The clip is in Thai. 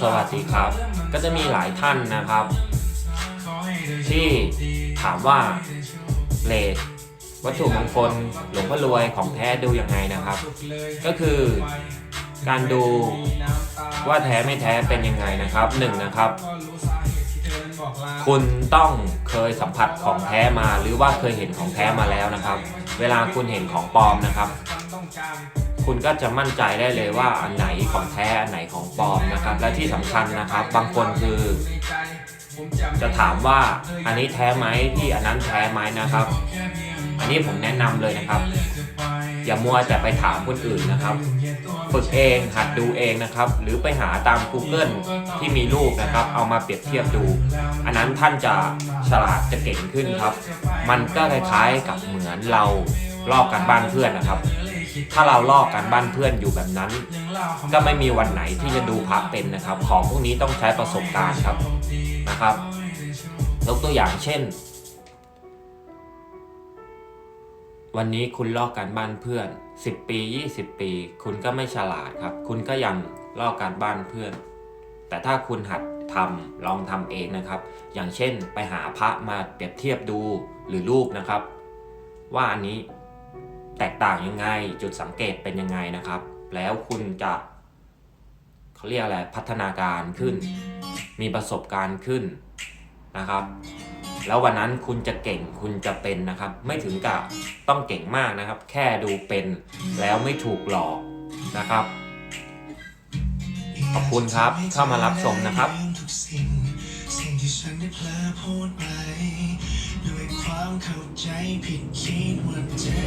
สวัสดีครับ ก็จะมีหลายท่านนะครับ ที่ถามว่าเลทวัตถุมงคลหลวงพ่อรวยของแท้ดูยังไงนะครับ ก็คือการดูว่าแท้ไม่แท้เป็นยังไงนะครับหนึ่งนะครับ คุณต้องเคยสัมผัสของแท้มาหรือว่าเคยเห็นของแท้มาแล้วนะครับ เวลาคุณเห็นของปลอมนะครับ คุณก็จะมั่นใจได้เลยว่าอันไหนของแท้อันไหนของปลอมนะครับ และที่สำคัญนะครับ บางคนคือ จะถามว่าอันนี้แท้ไหมที่อันนั้นแท้ไหมนะครับ อันนี้ผมแนะนำเลยนะครับ อย่ามัวแต่ไปถามคนอื่นนะครับฝึกเองหัดดูเองนะครับ หรือไปหาตาม Google ที่มีรูปนะครับ เอามาเปรียบเทียบดู อันนั้นท่านจะฉลาดจะเก่งขึ้นครับ มันก็คล้ายๆกับเหมือนเราลอกกันบ้านเพื่อนนะครับ ถ้าเราลอกกันบ้านเพื่อนอยู่แบบนั้น ก็ไม่มีวันไหนที่จะดูพระเป็นนะครับ ของพวกนี้ต้องใช้ประสบการณ์ครับนะครับยกตัวอย่างเช่น วันนี้คุณลอกการบ้านเพื่อน 10 ปี 20 ปี คุณก็ไม่ฉลาดครับ คุณก็ยังลอกการบ้านเพื่อน แต่ถ้าคุณหัดทำลองทำเองนะครับ อย่างเช่นไปหาพระมาเปรียบเทียบดูหรือรูปนะครับ ว่าอันนี้ ต่างยังไง จุดสังเกตเป็นยังไงนะครับ แล้วคุณจะเขาเรียกอะไรพัฒนาการขึ้น มีประสบการณ์ขึ้นนะครับ แล้ววันนั้นคุณจะเก่งคุณจะเป็นนะครับ ไม่ถึงกับต้องเก่งมากนะครับ แค่ดูเป็นแล้วไม่ถูกหลอกนะครับ ขอบคุณครับเข้ามารับชมนะครับสิ่งที่ฉันได้เพลอพูดไป ด้วยความเข้าใจผิดคิดว่าเธอ